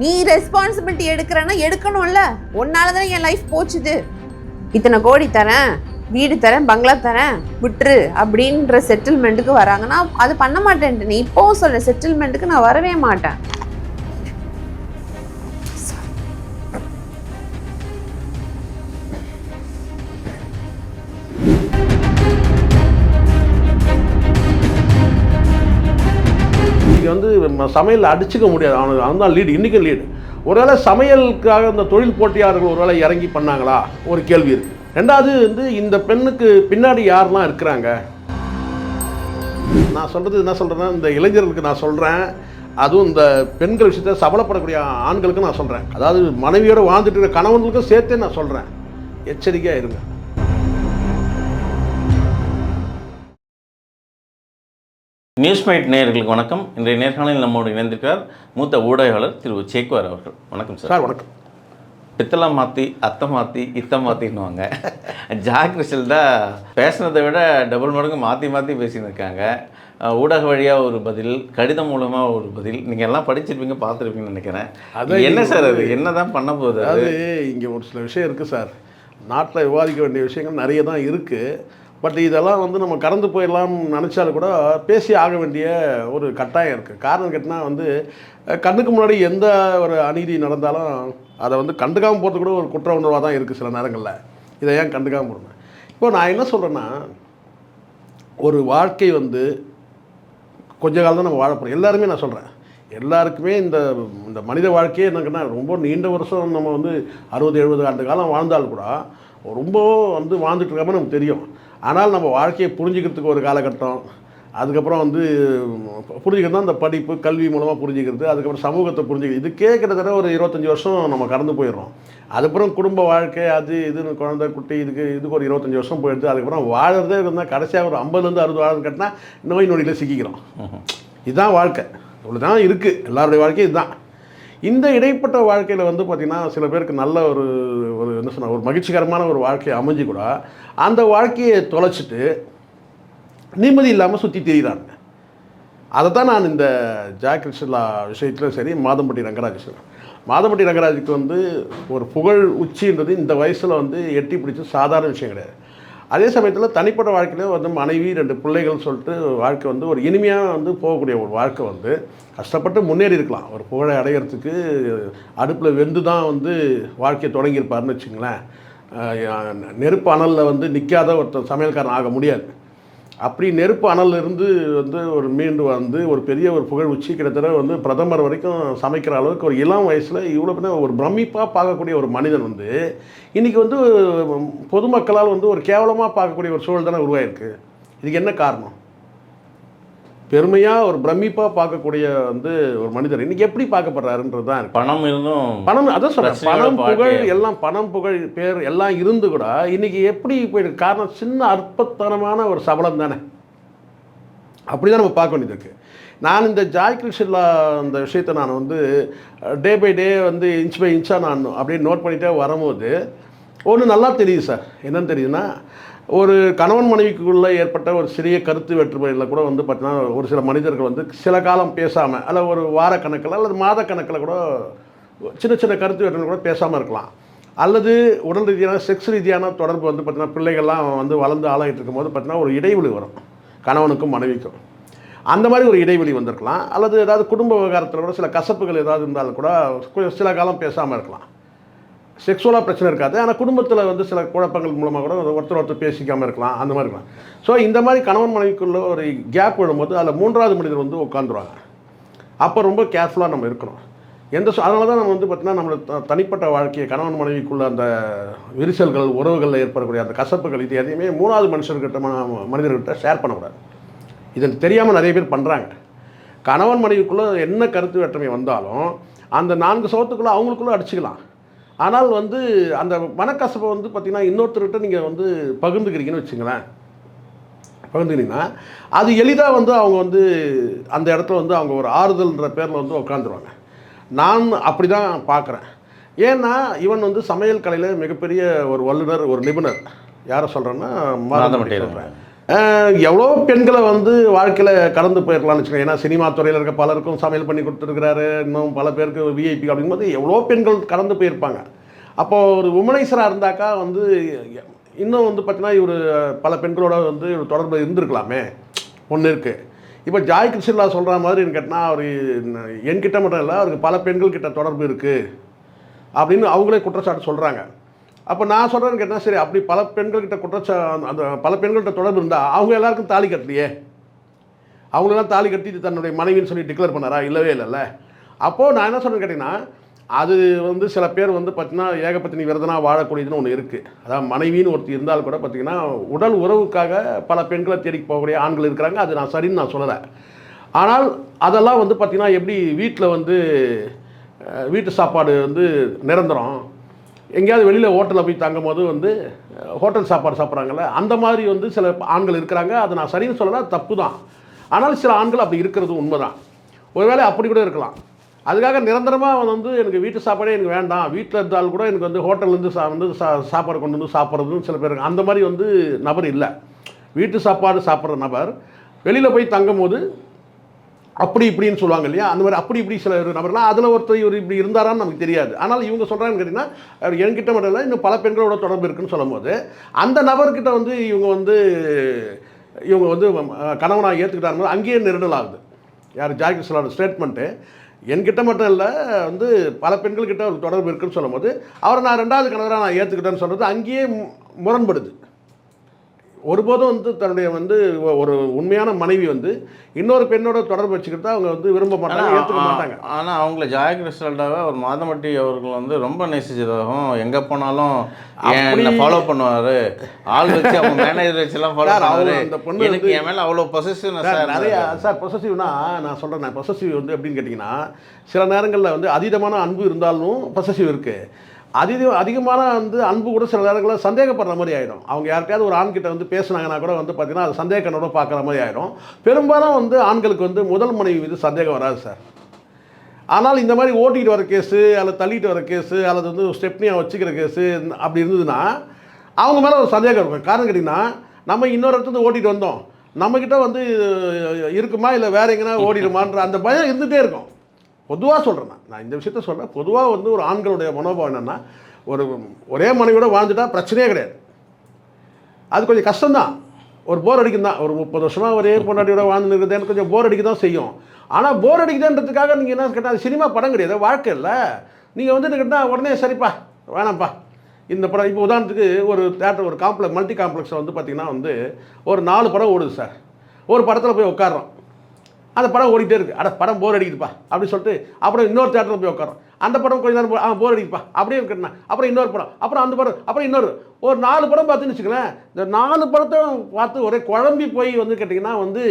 நீ ரெஸ்பான்சிபிலிட்டி எடுக்கிறன்னா எடுக்கணும்ல. உன்னால தானே என் லைஃப் போச்சுது. இத்தனை கோடி தரேன் வீடு தரேன் பங்களா தரேன் விட்டுரு அப்படின்ற செட்டில்மெண்ட்டுக்கு வராங்கன்னா அது பண்ண மாட்டேன்ட்டு. நீ இப்போவும் சொல்ல செட்டில்மெண்ட்டுக்கு நான் வரவே மாட்டேன். சமையல் அடிச்சுக்க முடியாது. அவனுக்கு அவன் தான் லீடு இன்றைக்கும் லீடு ஒருவேளை சமையலுக்காக இந்த தொழில் போட்டியாளர்கள் ஒருவேளை இறங்கி பண்ணாங்களா? ஒரு கேள்வி இருக்குது ரெண்டாவது வந்து இந்த பெண்ணுக்கு பின்னாடி யாரெல்லாம் இருக்கிறாங்க? நான் சொல்கிறது என்ன சொல்கிறேன்னா இந்த இளைஞர்களுக்கு நான் சொல்கிறேன் அதுவும் இந்த பெண்கள் விஷயத்தை சபலப்படக்கூடிய ஆண்களுக்கு நான் சொல்கிறேன் அதாவது மனைவியோடு வாழ்ந்துட்டு இருக்கிற கணவன்களுக்கும் சேர்த்தே நான் சொல்கிறேன் எச்சரிக்கையாக இருங்க. நியூஸ் மைட் நேயர்களுக்கு வணக்கம். இன்றைய நேர்காணலில் நம்மோடு இணைந்திருக்கிறார் மூத்த ஊடகவாளர் திரு சேக்குவார் அவர்கள். வணக்கம் சார். சார் வணக்கம். பித்தளை மாற்றி அத்தை மாற்றி இத்தை மாற்றின்னுவாங்க ஜாக் தான் பேசுனதை விட டபுள் மடங்கு மாற்றி மாற்றி அஹ் ஊடக வழியாக ஒரு பதில் கடிதம் மூலமாக ஒரு பதில் நீங்கள் எல்லாம் படிச்சிருப்பீங்க பார்த்துருப்பீங்கன்னு நினைக்கிறேன். அதான் என்ன சார் அது? என்ன தான் பண்ண போகுது அது? இங்கே ஒரு சில விஷயம் இருக்குது சார். நாட்டில் விவாதிக்க வேண்டிய விஷயங்கள் நிறைய தான் இருக்குது பட் இதெல்லாம் வந்து நம்ம கடந்து போயிடலாம்னு நினச்சாலும் கூட பேசி ஆக வேண்டிய ஒரு கட்டாயம் இருக்குது காரணம் கேட்டினா வந்து கண்ணுக்கு முன்னாடி எந்த ஒரு அநீதி நடந்தாலும் அதை வந்து கண்டுக்காமல் போகிறது கூட ஒரு குற்ற உணர்வாக தான் இருக்குது சில நேரங்களில். இதை ஏன் கண்டுக்காமல் போடுறேன் இப்போ நான் என்ன சொல்கிறேன்னா ஒரு வாழ்க்கை வந்து கொஞ்ச காலம் தான் நம்ம வாழ போகிறோம் எல்லாருமே நான் சொல்கிறேன் எல்லாருக்குமே இந்த இந்த மனித வாழ்க்கையே என்னங்கன்னா ரொம்ப நீண்ட வருஷம் நம்ம வந்து அறுபது எழுபது ஆண்டு காலம் வாழ்ந்தால் கூட ரொம்ப வந்து வாழ்ந்துட்டு இருக்காம நமக்கு தெரியும். ஆனால் நம்ம வாழ்க்கையை புரிஞ்சுக்கிறதுக்கு ஒரு காலகட்டம் அதுக்கப்புறம் வந்து புரிஞ்சுக்கிறது தான் இந்த படிப்பு கல்வி மூலமாக புரிஞ்சுக்கிறது அதுக்கப்புறம் சமூகத்தை புரிஞ்சுக்கிறது. இதுக்கே கிட்டத்தட்ட ஒரு இருபத்தஞ்சி வருஷம் நம்ம கடந்து போயிடுறோம். அதுக்கப்புறம் குடும்ப வாழ்க்கை அது இதுன்னு குழந்தை குட்டி இதுக்கு இதுக்கு ஒரு இருபத்தஞ்சி வருஷம் போயிடுது. அதுக்கப்புறம் வாழறதே இருந்தால் கடைசியாக ஒரு ஐம்பதுலேருந்து அறுபது வாழ்ந்து கட்டினா நோய் நொடியில் சிக்கிக்கிறோம். இதுதான் வாழ்க்கை. இவ்வளோ தான் இருக்குது எல்லாருடைய வாழ்க்கையும் இதுதான். இந்த இடைப்பட்ட வாழ்க்கையில் வந்து பார்த்திங்கன்னா சில பேருக்கு நல்ல ஒரு ஒரு என்ன சொன்னால் ஒரு மகிழ்ச்சிகரமான ஒரு வாழ்க்கையை அமைஞ்சு கூட அந்த வாழ்க்கையை தொலைச்சிட்டு நிம்மதி இல்லாமல் சுற்றி திரிகிறாங்க அதை தான் நான் இந்த ஜாக் விஷயத்தில் சரி மாதம்பட்டி ரங்கராஜ் மாதம்பட்டி ரங்கராஜுக்கு வந்து ஒரு புகழ் உச்சின்றது இந்த வயசில் வந்து எட்டி பிடிச்ச சாதாரண விஷயம் கிடையாது. அதே சமயத்தில் தனிப்பட்ட வாழ்க்கையில வந்து மனைவி ரெண்டு பிள்ளைகள் சொல்லிட்டு வாழ்க்கை வந்து ஒரு இனிமையாக வந்து போகக்கூடிய ஒரு வாழ்க்கை வந்து கஷ்டப்பட்டு முன்னேறி இருக்கலாம். ஒரு புகழை அடையிறதுக்கு அடுப்பில் வெந்து தான் வந்து வாழ்க்கையை தொடங்கியிருப்பாருன்னு வச்சுங்களேன். நெருப்பு அனலில் வந்து நிற்காத ஒருத்தர் சமையல்காரன் ஆக முடியாது. அப்படி நெருப்பு அனல்லிருந்து வந்து ஒரு மீண்டு வந்து ஒரு பெரிய ஒரு புகழ் உச்சி கிட்டத்தட்ட வந்து பிரதமர் வரைக்கும் சமைக்கிற அளவுக்கு ஒரு இளம் வயசில் இவ்வளோ பின்ன ஒரு பிரமிப்பாக பார்க்கக்கூடிய ஒரு மனிதன் வந்து இன்றைக்கி வந்து பொதுமக்களால் வந்து ஒரு கேவலமாக பார்க்கக்கூடிய ஒரு சூழல் தானே உருவாயிருக்கு. இதுக்கு என்ன காரணம்? பெருமையாக ஒரு பிரமிப்பாக பார்க்கக்கூடிய வந்து ஒரு மனிதர் இன்றைக்கி எப்படி பார்க்கப்படுறாருன்றது தான் பணம் இருந்தும் பணம் அதான் சொல்றேன். பணம் புகழ் எல்லாம் பணம் புகழ் பேர் எல்லாம் இருந்து கூட இன்னைக்கு எப்படி போயிருக்கு காரணம் சின்ன அற்பத்தனமான ஒரு சபலம் தானே. அப்படிதான் நம்ம பார்க்க வேண்டியது இருக்கு. நான் இந்த ஜாய் கிருஷ்ணா அந்த விஷயத்தை நான் வந்து டே பை டே வந்து இன்ச் பை இன்ச்சாக நான் அப்படியே நோட் பண்ணிட்டே வரும்போது ஒன்று நல்லா தெரியுது சார். என்னன்னு தெரியுதுன்னா ஒரு கணவன் மனைவிக்குள்ளே ஏற்பட்ட ஒரு சிறிய கருத்து வேற்றுமையில் கூட வந்து பார்த்தீங்கன்னா ஒரு சில மனிதர்கள் வந்து சில காலம் பேசாமல் அல்ல ஒரு வார கணக்கில் அல்லது மாத கணக்கில் கூட சின்ன சின்ன கருத்து வேற்றுமை கூட பேசாமல் இருக்கலாம். அல்லது உடல் ரீதியான செக்ஸ் ரீதியான தொடர்பு வந்து பார்த்திங்கன்னா பிள்ளைகள்லாம் வந்து வளர்ந்து ஆளாகிட்டு இருக்கும்போது பார்த்தீங்கன்னா ஒரு இடைவெளி வரும். கணவனுக்கும் மனைவிக்கும். அந்த மாதிரி ஒரு இடைவெளி வந்திருக்கலாம். அல்லது ஏதாவது குடும்ப விவகாரத்தில் கூட சில கசப்புகள் ஏதாவது இருந்தாலும் கூட சில காலம் பேசாமல் இருக்கலாம். செக்ஸுவலாக பிரச்சனை இருக்காது. ஆனால் குடும்பத்தில் வந்து சில குழப்பங்கள் மூலமாக கூட ஒருத்தர் ஒருத்தர் பேசிக்காமல் இருக்கலாம் அந்த மாதிரி இருக்கலாம். ஸோ இந்த மாதிரி கணவன் மனைவிக்குள்ள ஒரு கேப் விழும்போது அதில் மூன்றாவது மனிதர் வந்து உட்காந்துருவாங்க அப்போ ரொம்ப கேர்ஃபுல்லாக நம்ம இருக்கணும். எந்த அதனால தான் நம்ம வந்து பார்த்திங்கன்னா நம்மளோட த- தனிப்பட்ட வாழ்க்கையை கணவன் மனைவிக்குள்ள அந்த விரிசல்கள் உறவுகளில் ஏற்படக்கூடிய அந்த கசப்புகள் இது எதையுமே மூணாவது மனுஷர்கிட்ட மனிதர்கிட்ட ஷேர் பண்ணக்கூடாது. இது தெரியாமல் நிறைய பேர் பண்ணுறாங்க கணவன் மனைவிக்குள்ளே என்ன கருத்து வேற்றுமை வந்தாலும் அந்த நான்கு சவத்துக்குள்ளே அவங்களுக்குள்ளே அடிச்சுக்கலாம். ஆனால் வந்து அந்த மனக்கசப்பை வந்து பார்த்திங்கன்னா இன்னொருத்தர்கிட்ட நீங்கள் வந்து பகிர்ந்துக்கிறீங்கன்னு வச்சுங்களேன். பகிர்ந்துக்கிட்டீங்கன்னா அது எளிதாக வந்து அவங்க வந்து அந்த இடத்துல வந்து அவங்க ஒரு ஆறுதல்ன்ற பேரில் வந்து உட்காந்துருவாங்க நான் அப்படி தான் பார்க்குறேன். ஏன்னா இவன் வந்து சமையல் கலையில் மிகப்பெரிய ஒரு வல்லுனர் ஒரு நிபுணர். யாரை சொல்கிறேன்னா மாதம்பட்டி சொல்கிறேன் எவ்வளோ பெண்களை வந்து வாழ்க்கையில் கடந்து போயிருக்கலாம்னு வச்சுக்கோங்க. ஏன்னா சினிமா துறையில் இருக்க பலருக்கும் சமையல் பண்ணி கொடுத்துருக்கிறாரு. இன்னும் பல பேருக்கு விஐபி அப்படிங்கும்போது எவ்வளோ பெண்கள் கடந்து போயிருப்பாங்க. அப்போது ஒரு உமனைசராக இருந்தாக்கா வந்து இன்னும் வந்து பார்த்தீங்கன்னா இவர் பல பெண்களோட வந்து இவர் தொடர்பு இருந்திருக்கலாமே. ஒன்று இருக்குது இப்போ ஜாய் கிருஷ்ணலா சொல்கிற மாதிரி கேட்டால் அவர் என்கிட்ட மட்டும் இல்லை அவருக்கு பல பெண்கள் கிட்ட தொடர்பு இருக்குது அப்படின்னு அவங்களே குற்றச்சாட்டு சொல்கிறாங்க அப்போ நான் சொல்கிறேன்னு கேட்டால் சரி அப்படி பல பெண்கள்கிட்ட குற்றச்சா அந்த பல பெண்கள்கிட்ட தொடர்பு இருந்தால் அவங்க எல்லாருக்கும் தாலி கட்டலையே. அவங்களெல்லாம் தாலி கட்டி தன்னுடைய மனைவின்னு சொல்லி டிக்ளேர் பண்ணாரா? இல்லவே இல்லைல்ல. அப்போது நான் என்ன சொல்கிறேன்னு கேட்டிங்கன்னா அது வந்து சில பேர் வந்து பார்த்திங்கன்னா ஏகபத்தினி விரதனாக வாழக்கூடியதுன்னு ஒன்று இருக்குது அதாவது மனைவின்னு ஒருத்தர் இருந்தால் கூட பார்த்தீங்கன்னா உடல் உறவுக்காக பல பெண்களை தேடி போகக்கூடிய ஆண்கள் இருக்கிறாங்க. அது நான் சரின்னு நான் சொல்லலை. ஆனால் அதெல்லாம் வந்து பார்த்திங்கன்னா எப்படி வீட்டில் வந்து வீட்டு சாப்பாடு வந்து நிரந்தரம் எங்கேயாவது வெளியில் ஹோட்டலில் போய் தங்கும் போது வந்து ஹோட்டல் சாப்பாடு சாப்பிட்றாங்கல்ல அந்த மாதிரி வந்து சில ஆண்கள் இருக்கிறாங்க. அதை நான் சரின்னு சொல்லலாம் தப்பு தான். ஆனால் சில ஆண்கள் அப்படி இருக்கிறது உண்மைதான். ஒருவேளை அப்படி கூட இருக்கலாம். அதுக்காக நிரந்தரமாக வந்து எனக்கு வீட்டு சாப்பாடே எனக்கு வேண்டாம். வீட்டில் இருந்தாலும் கூட எனக்கு வந்து ஹோட்டல்லேருந்து சா வந்து சா சாப்பாடு கொண்டு வந்து சாப்பிட்றதுன்னு சில பேர் அந்த மாதிரி வந்து நபர் இல்லை. வீட்டு சாப்பாடு சாப்பிட்ற நபர் வெளியில் போய் தங்கும் போது அப்படி இப்படின்னு சொல்லுவாங்க இல்லையா? அந்த மாதிரி அப்படி இப்படி சில நபர்லாம் அதில் ஒருத்தர் இவர் இப்படி இருந்தாரான்னு நமக்கு தெரியாது. ஆனால் இவங்க சொல்கிறாங்கன்னு கேட்டிங்கன்னா அவர் என்கிட்ட மட்டும் இல்லை இன்னும் பல பெண்களோட தொடர்பு இருக்குன்னு சொல்லும்போது அந்த நபர்கிட்ட வந்து இவங்க வந்து இவங்க வந்து கணவனாக ஏற்றுக்கிட்டாரு அங்கேயே நெருடல் ஆகுது. யார்? ஜாகிஸ்லான ஸ்டேட்மெண்ட்டு என்கிட்ட மட்டும் இல்லை வந்து பல பெண்கள்கிட்ட ஒரு தொடர்பு இருக்குன்னு சொல்லும்போது அவரை நான் ரெண்டாவது கணவராக நான் ஏற்றுக்கிட்டேன்னு சொல்கிறது அங்கேயே முரண்படுது. ஒருபோதும் வந்து தன்னுடைய வந்து ஒரு உண்மையான மனைவி வந்து இன்னொரு பெண்ணோட தொடர்பு வச்சுக்கிட்டு அவங்க வந்து விரும்ப மாட்டாங்க ஏற்றுக்க மாட்டாங்க. ஆனால் அவங்கள ஜாய் கிறிஸ்டல்டாவை ஒரு மாதமட்டி அவர்கள் வந்து ரொம்ப நேசிச்சதாகவும் எங்கே போனாலும் என்ன ஃபாலோ பண்ணுவார்? ஆள் வச்சு அவங்க மேனேஜர் வச்சுலாம் ஃபாலோ பண்ணுவார். அந்த பொண்ணு எனக்கு என் மேலே அவ்வளோ பொசசிவ்னஸ் சார் நிறைய சார் பொசசிவ்னா நான் சொல்கிறேன் நான் பொசசிவ் வந்து எப்படின்னு கேட்டிங்கன்னா சில நேரங்களில் வந்து அதீதமான அன்பு இருந்தாலும் பொசசிவ் இருக்குது அதிக அதிகமான வந்து அன்பு கூட சில நேரங்களில் சந்தேகப்படுற மாதிரி ஆகிடும் அவங்க யார்கிட்டயாவது ஒரு ஆண்கிட்ட வந்து பேசுனாங்கன்னா கூட வந்து பார்த்தீங்கன்னா அது சந்தேக கண்ணோட பார்க்குற மாதிரி ஆகிடும் பெரும்பாலும் வந்து ஆண்களுக்கு வந்து முதல் மனைவி மீது சந்தேகம் வராது சார். ஆனால் இந்த மாதிரி ஓட்டிகிட்டு வர கேஸு அல்லது தள்ளிட்டு வர கேஸு அல்லது வந்து ஸ்டெப்னியாக வச்சுக்கிற கேஸு அப்படி இருந்ததுன்னா அவங்க மேலே ஒரு சந்தேகம் இருக்கும். காரணம் கேட்டிங்கன்னா நம்ம இன்னொரு இடத்துல ஓட்டிகிட்டு வந்தோம். நம்மக்கிட்ட வந்து இருக்குமா? இல்லை வேற எங்கன்னா ஓடிடுமான்ற அந்த பயம் இருந்துகிட்டே இருக்கும். பொதுவாக சொல்கிறேன் நான். நான் இந்த விஷயத்த சொல்கிறேன் பொதுவாக வந்து ஒரு ஆண்களுடைய மனோபாவம் என்னென்னா ஒரு ஒரே மனைவியோட வாழ்ந்துட்டா பிரச்சனையே கிடையாது. அது கொஞ்சம் கஷ்டம்தான். ஒரு போர் அடிக்கும் தான் ஒரு முப்பது வருஷமாக ஒரே பொண்டாட்டியோட வாழ்ந்து இருக்கிறது கொஞ்சம் போர் அடிக்க தான் செய்யும். ஆனால் போர் அடிக்குதுன்றதுக்காக நீங்கள் என்ன கேட்டால் அது சினிமா படம் கிடையாது. வாழ்க்கை இல்லை. நீங்கள் வந்து கேட்டால் உடனே சரிப்பா வேணாம்ப்பா. இந்த படம் இப்போ உதாரணத்துக்கு ஒரு தேட்டர் ஒரு காம்ப்ளெக்ஸ் மல்டி காம்ப்ளெக்ஸில் வந்து பார்த்திங்கன்னா வந்து ஒரு நாலு படம் ஓடுது சார். ஒரு படத்தில் போய் உட்காடுறோம் அந்த படம் ஓடிட்டே இருக்குது அட படம் போர் அடிக்குதுப்பா. அப்படின்னு சொல்லிட்டு அப்புறம் இன்னொரு தேட்டரில் போய் உட்காரோம் அந்த படம் கொஞ்ச நேரம் போ- ஆ போர் அடிக்குதுப்பா. அப்படியே இருக்கட்டுண்ணா அப்புறம் இன்னொரு படம் அப்புறம் அந்த படம் அப்புறம் இன்னொரு. ஒரு நாலு படம் பார்த்துன்னு வச்சுக்கலேன் இந்த நாலு படத்தை பார்த்து ஒரே குழம்பி போய் வந்து கேட்டிங்கன்னா வந்து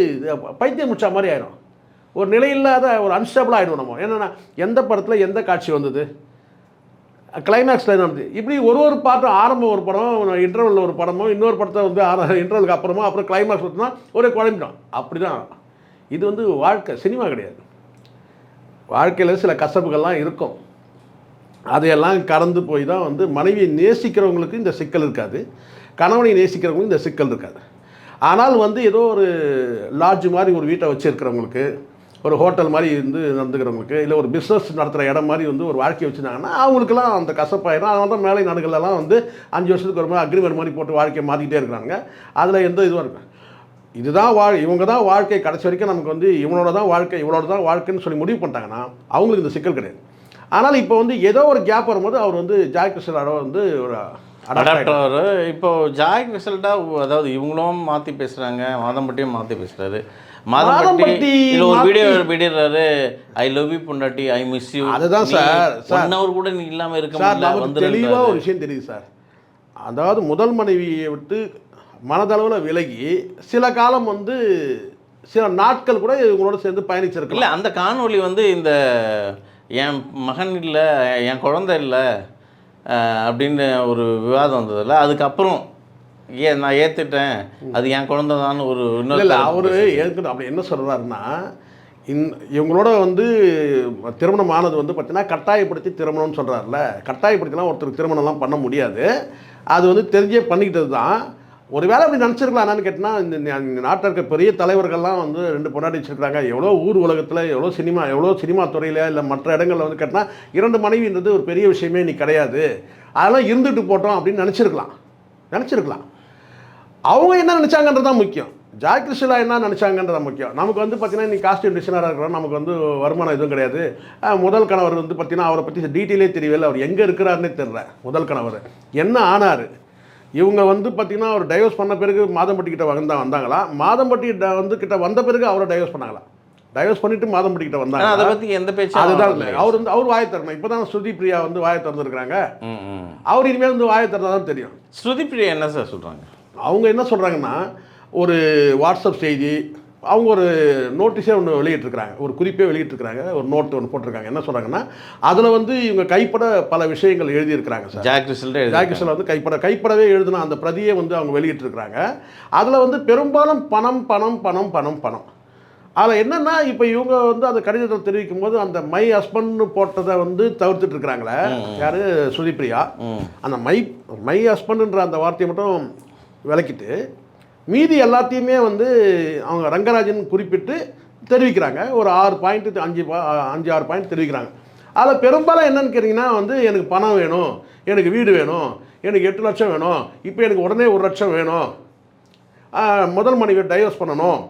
பைத்தியம் முடிச்ச மாதிரி ஆயிடும் ஒரு நிலையில்லாத ஒரு அன்ஸ்டபிள் ஆகிடும் நம்ம. என்னென்னா எந்த படத்தில் எந்த காட்சி வந்தது? கிளைமேக்ஸில் என்ன இப்படி ஒரு ஒரு பாட்டும் ஆரம்பம் ஒரு படம் இன்டர்வலில் ஒரு படமோ இன்னொரு படத்தை வந்து இன்டர்வலுக்கு அப்புறமா அப்புறம் கிளைமேக்ஸ் பார்த்தோம்னா ஒரே குழம்பிடும். அப்படி தான் இது வந்து வாழ்க்கை சினிமா கிடையாது. வாழ்க்கையில் சில கசப்புகள்லாம் இருக்கும். அதையெல்லாம் கடந்து போய் தான் வந்து மனைவியை நேசிக்கிறவங்களுக்கு இந்த சிக்கல் இருக்காது. கணவனை நேசிக்கிறவங்களுக்கு இந்த சிக்கல் இருக்காது. ஆனால் வந்து ஏதோ ஒரு லாட்ஜ் மாதிரி ஒரு வீட்டை வச்சுருக்கிறவங்களுக்கு ஒரு ஹோட்டல் மாதிரி இருந்து நடந்துக்கிறவங்களுக்கு இல்லை ஒரு பிஸ்னஸ் நடத்துகிற இடம் மாதிரி வந்து ஒரு வாழ்க்கை வச்சுருந்தாங்கன்னா அவங்களுக்குலாம் அந்த கசப்பாயிடும் அதனால தான் மேலை நாடுகளெல்லாம் வந்து அஞ்சு வருஷத்துக்கு ஒரு மாதிரி அக்ரிமெண்ட் மாதிரி போட்டு வாழ்க்கையை மாற்றிக்கிட்டே இருக்கிறாங்க. அதில் எந்த இதுவும் இருக்கும் இதுதான் வாழ் இவங்க தான் வாழ்க்கை கடைசி வரைக்கும் நமக்கு வந்து இவனோட தான் வாழ்க்கை இவனோட தான் வாழ்க்கைன்னு சொல்லி முடிவு பண்ணிட்டாங்கன்னா அவங்களுக்கு இந்த சிக்கல் கிடையாது. ஆனால் இப்போ வந்து ஏதோ ஒரு கேப் வரும்போது அவர் வந்து ஜாய் கிருஷ்ணரோட வந்து ஒரு. அடாப்டர் இப்போ ஜாய் ரிசல்ட்டாக அதாவது இவங்களும் மாற்றி பேசுகிறாங்க மாதம்பட்டியும் மாற்றி பேசுகிறாரு மாதம்பட்டி ஒரு வீடியோ விடிடுறாரு ஐ லவ் யூ பொண்டாட்டி ஐ மிஸ் யூ அதுதான் சார், சார். ஒன் ஹவர் கூட நீ இல்லாமல் இருக்க சார் தெளிவாக ஒரு விஷயம் தெரியுது சார். அதாவது முதல் மனைவியை விட்டு மனதளவில் விலகி சில காலம் வந்து சில நாட்கள் கூட இவங்களோட சேர்ந்து பயணிச்சிருக்கலாம். இல்லை அந்த காணொளி வந்து இந்த என் மகன் இல்லை என் குழந்தை இல்லை அப்படின்னு ஒரு விவாதம் வந்ததில்ல அதுக்கப்புறம் ஏன் நான் ஏற்றுட்டேன் அது என் குழந்தை தான் ஒரு இன்னொரு இல்லை அவர் ஏற்கனவே அப்படி என்ன சொல்கிறாருன்னா இந் இவங்களோட வந்து திருமணம் ஆனது வந்து பார்த்தீங்கன்னா கட்டாயப்படுத்தி திருமணம்னு சொல்கிறாருல கட்டாயப்படுத்திலாம் ஒருத்தருக்கு திருமணம்லாம் பண்ண முடியாது. அது வந்து தெரிஞ்சே பண்ணிக்கிட்டது தான் ஒருவேளை அப்படி நினச்சிருக்கலாம். என்னன்னு கேட்டினா இந்த நாட்டில் இருக்க பெரிய தலைவர்கள்லாம் வந்து ரெண்டு பொண்டாட்டி வச்சுருக்காங்க எவ்வளோ ஊர் உலகத்தில் எவ்வளோ சினிமா எவ்வளோ சினிமா துறையில் இல்லை மற்ற இடங்களில் வந்து கேட்டால் இரண்டு மனைவின்றது ஒரு பெரிய விஷயமே நீ கிடையாது. அதெல்லாம் இருந்துட்டு போட்டோம் அப்படின்னு நினச்சிருக்கலாம். நினச்சிருக்கலாம். அவங்க என்ன நினச்சாங்கன்றது தான் முக்கியம். ஜாய் கிருஷ்ணா என்ன நினச்சாங்கன்றது தான் முக்கியம். நமக்கு வந்து பார்த்தீங்கன்னா நீ காஸ்டியூம் டிசைனராக இருக்கிறோம் நமக்கு வந்து வருமானம் எதுவும் கிடையாது. முதல் கணவர் வந்து பார்த்தீங்கன்னா அவரை பற்றி டீட்டெயிலே தெரியவில்லை அவர் எங்கே இருக்கிறாருன்னே தெரியல முதல் கணவர். என்ன ஆனார்? இவங்க வந்து பார்த்தீங்கன்னா அவர் டைவர்ஸ் பண்ண பிறகு மாதம்பட்டி கிட்ட வந்தா வந்தாங்களா? மாதம்பட்டி வந்து கிட்ட வந்த பிறகு அவரை டைவர்ஸ் பண்ணாங்களா? டைவர்ஸ் பண்ணிட்டு மாதம்பட்டி கிட்ட வந்தாங்க அதை பத்தி எந்த பேச்சும் அதுதான். அவர் வந்து அவர் வாயை திறமை இப்போ தான் ஸ்ருதி பிரியா வந்து வாயை திறந்துருக்காங்க. அவர் இனிமேல் வந்து வாயை திறந்தா தான் தெரியும். ஸ்ருதி பிரியா என்ன சார் சொல்றாங்க? அவங்க என்ன சொல்கிறாங்கன்னா ஒரு வாட்ஸ்அப் செய்தி அவங்க ஒரு நோட்டீஸே ஒன்று வெளியிட்டிருக்கிறாங்க. ஒரு குறிப்பே வெளியிட்டிருக்கிறாங்க. ஒரு நோட் ஒன்று போட்டிருக்காங்க. என்ன சொல்கிறாங்கன்னா அதில் வந்து இவங்க கைப்பட பல விஷயங்கள் எழுதியிருக்கிறாங்க சார். ஜாக் ஜாகிஸ்டில் வந்து கைப்பட கைப்படவே எழுதின அந்த பிரதியை வந்து அவங்க வெளியிட்டிருக்கிறாங்க. அதில் வந்து பெரும்பாலும் பணம் பணம் பணம் பணம் பணம். அதில் என்னென்னா இப்போ இவங்க வந்து அந்த கடிதத்தில் தெரிவிக்கும் போது அந்த மை ஹஸ்பண்ட்னு போட்டதை வந்து தவிர்த்துட்டு இருக்கிறாங்களே யார்? சுதிப்ரியா ம். அந்த மை மை ஹஸ்பண்டுன்ற அந்த வார்த்தையை மட்டும் விளக்கிட்டு மீதி எல்லாத்தையுமே வந்து அவங்க ரங்கராஜன் குறிப்பிட்டு தெரிவிக்கிறாங்க. ஒரு ஆறு பாயிண்ட்டு அஞ்சு பா- அஞ்சு ஆறு பாயிண்ட் தெரிவிக்கிறாங்க. அதில் பெரும்பாலும் என்னன்னு கேட்டிங்கன்னா வந்து எனக்கு பணம் வேணும் எனக்கு வீடு வேணும் எனக்கு எட்டு லட்சம் வேணும் இப்போ எனக்கு உடனே ஒரு லட்சம் வேணும். முதல் மனைவி டைவர்ஸ் பண்ணணும்.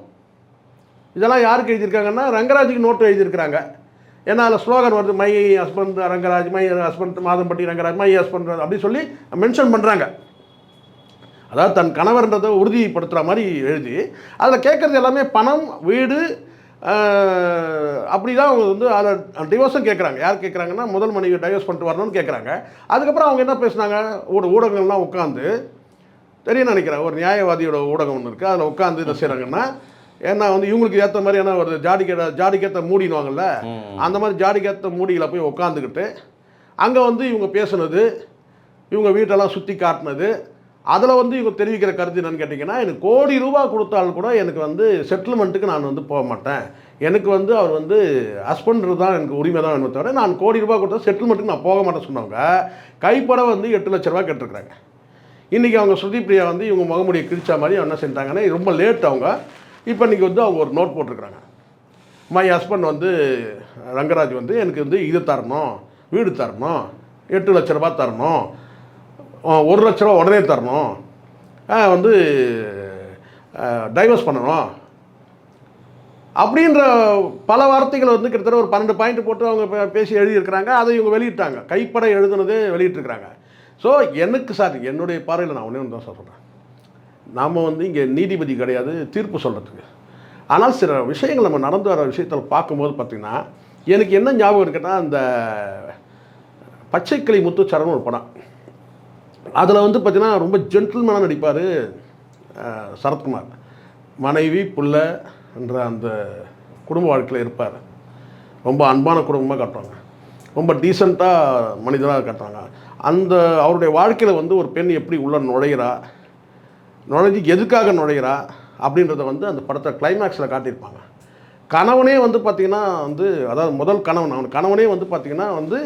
இதெல்லாம் யாருக்கு எழுதியிருக்காங்கன்னா ரங்கராஜுக்கு நோட்டு எழுதியிருக்கிறாங்க. ஏன்னா அதில் ஸ்லோகன் வருது my husband Rangaraj my husband Madhampatty Rangaraj my husband அப்படின்னு சொல்லி மென்ஷன் பண்ணுறாங்க அதாவது தன் கணவர்ன்றதை உறுதிப்படுத்துகிற மாதிரி எழுதி அதில் கேட்குறது எல்லாமே பணம் வீடு அப்படி தான் அவங்க வந்து அதில் டிவோர்ஸும் கேட்குறாங்க யார் கேட்குறாங்கன்னா முதல் மனைவி டைவர்ஸ் பண்ணிட்டு வரணும்னு கேட்குறாங்க அதுக்கப்புறம் அவங்க என்ன பேசுனாங்க? ஊட ஊடகங்கள்லாம் உட்காந்து தெரியும் நினைக்கிறேன் ஒரு நியாயவாதியோட ஊடகம் ஒன்று இருக்குது அதில் உட்காந்து என்ன செய்கிறாங்கன்னா ஏன்னா வந்து இவங்களுக்கு ஏற்ற மாதிரியான ஒரு ஜாடிக்கேட்ட ஜாடிக்கேற்ற மூடினுவாங்கல்ல அந்த மாதிரி ஜாடிக்கேற்ற மூடியில் போய் உட்காந்துக்கிட்டு அங்கே வந்து இவங்க பேசுனது இவங்க வீட்டெல்லாம் சுற்றி காட்டினது அதில் வந்து இவங்க தெரிவிக்கிற கருத்து என்னன்னு கேட்டிங்கன்னா எனக்கு கோடி ரூபா கொடுத்தாலும் கூட எனக்கு வந்து செட்டில்மெண்ட்டுக்கு நான் வந்து போக மாட்டேன். எனக்கு வந்து அவர் வந்து ஹஸ்பண்ட் தான் எனக்கு உரிமை தான் வேணுமே தவிர நான் கோடி ரூபா கொடுத்தா செட்டில்மெண்ட்டுக்கு நான் போக மாட்டேன்னு சொன்னவங்க கைப்பட வந்து எட்டு லட்ச ரூபா கேட்டிருக்கிறாங்க. இன்றைக்கி அவங்க ஸ்ருதி பிரியா வந்து இவங்க முகமுடியை கிழிச்ச மாதிரி என்ன செஞ்சாங்கன்னா ரொம்ப லேட் அவங்க. இப்போ இன்றைக்கி வந்து அவங்க ஒரு நோட் போட்டிருக்கிறாங்க. மை ஹஸ்பண்ட் வந்து ரங்கராஜ் வந்து எனக்கு வந்து இது தரணும் வீடு தரணும் எட்டு லட்ச ரூபா தரணும் ஒரு லட்ச ரூபா உடனே தரணும். வந்து டைவர்ஸ் பண்ணணும். அப்படின்ற பல வார்த்தைகள் வந்து கிட்டத்தட்ட ஒரு பன்னெண்டு பாயிண்ட் போட்டு அவங்க பேசி எழுதியிருக்கிறாங்க. அதை இவங்க வெளியிட்டாங்க. கைப்பட எழுதுனதே வெளியிட்டிருக்கிறாங்க. ஸோ எனக்கு சார் என்னுடைய பார்வையில் நான் ஒன்றே ஒன்று தான் சார் சொல்கிறேன் நாம் வந்து இங்கே நீதிபதி கிடையாது தீர்ப்பு சொல்கிறதுக்கு ஆனால் சில விஷயங்கள் நம்ம நடந்து வர விஷயத்தில் பார்க்கும்போது பார்த்திங்கன்னா எனக்கு என்ன ஞாபகம் இருக்குன்னா அந்த பச்சைக்கிளி முத்துச்சரன் ஒரு படம். அதில் வந்து பார்த்தீங்கன்னா ரொம்ப ஜென்டில்மேனாக நடிப்பார் சரத்குமார். மனைவி புள்ள என்ற அந்த குடும்ப வாழ்க்கையில் இருப்பார். ரொம்ப அன்பான குடும்பமாக காட்டுவாங்க. ரொம்ப டீசெண்டாக மனிதராக காட்டுறாங்க அந்த அவருடைய வாழ்க்கையில் வந்து ஒரு பெண் எப்படி உள்ள நுழையிறா நுழைஞ்சு எதுக்காக நுழையிறா அப்படின்றத வந்து அந்த படத்தை கிளைமேக்ஸில் காட்டியிருப்பாங்க. கணவனே வந்து பார்த்திங்கன்னா வந்து அதாவது முதல் கணவன் அவன் கணவனே வந்து பார்த்திங்கன்னா வந்து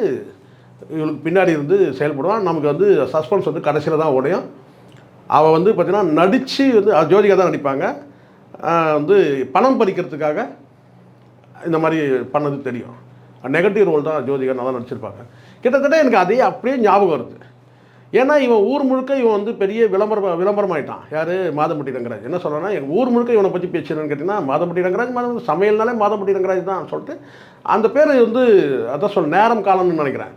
இவனுக்கு பின்னாடி இருந்து செயல்படுவான். நமக்கு வந்து சஸ்பென்ஸ் வந்து கடைசியில் தான் உடையும். அவள் வந்து பார்த்திங்கன்னா நடித்து வந்து ஜோதிகா தான் நடிப்பாங்க. வந்து பணம் பறிக்கிறதுக்காக இந்த மாதிரி பண்ணது தெரியும். நெகட்டிவ் ரோல் தான் ஜோதிகா நல்லா நடிச்சிருப்பாங்க. கிட்டத்தட்ட எனக்கு அதே அப்படியே ஞாபகம் வருது. ஏன்னா இவன் ஊர் முழுக்க இவன் வந்து பெரிய விளம்பரம் விளம்பரமாயிட்டான் யார்? மாதம்பட்டி ரங்கராஜ். என்ன சொல்கிறேன்னா எங்கள் ஊர் முழுக்க இவனை பற்றி பேசுறேன்னு கேட்டிங்கன்னா மாதம்பட்டி ரங்கராஜ் மாதம் சமையல்னாலே மாதம்பட்டி ரங்கராஜ் தான் சொல்லிட்டு அந்த பேர் வந்து அதான் சொல் நேரம் காலம்னு நினைக்கிறேன்.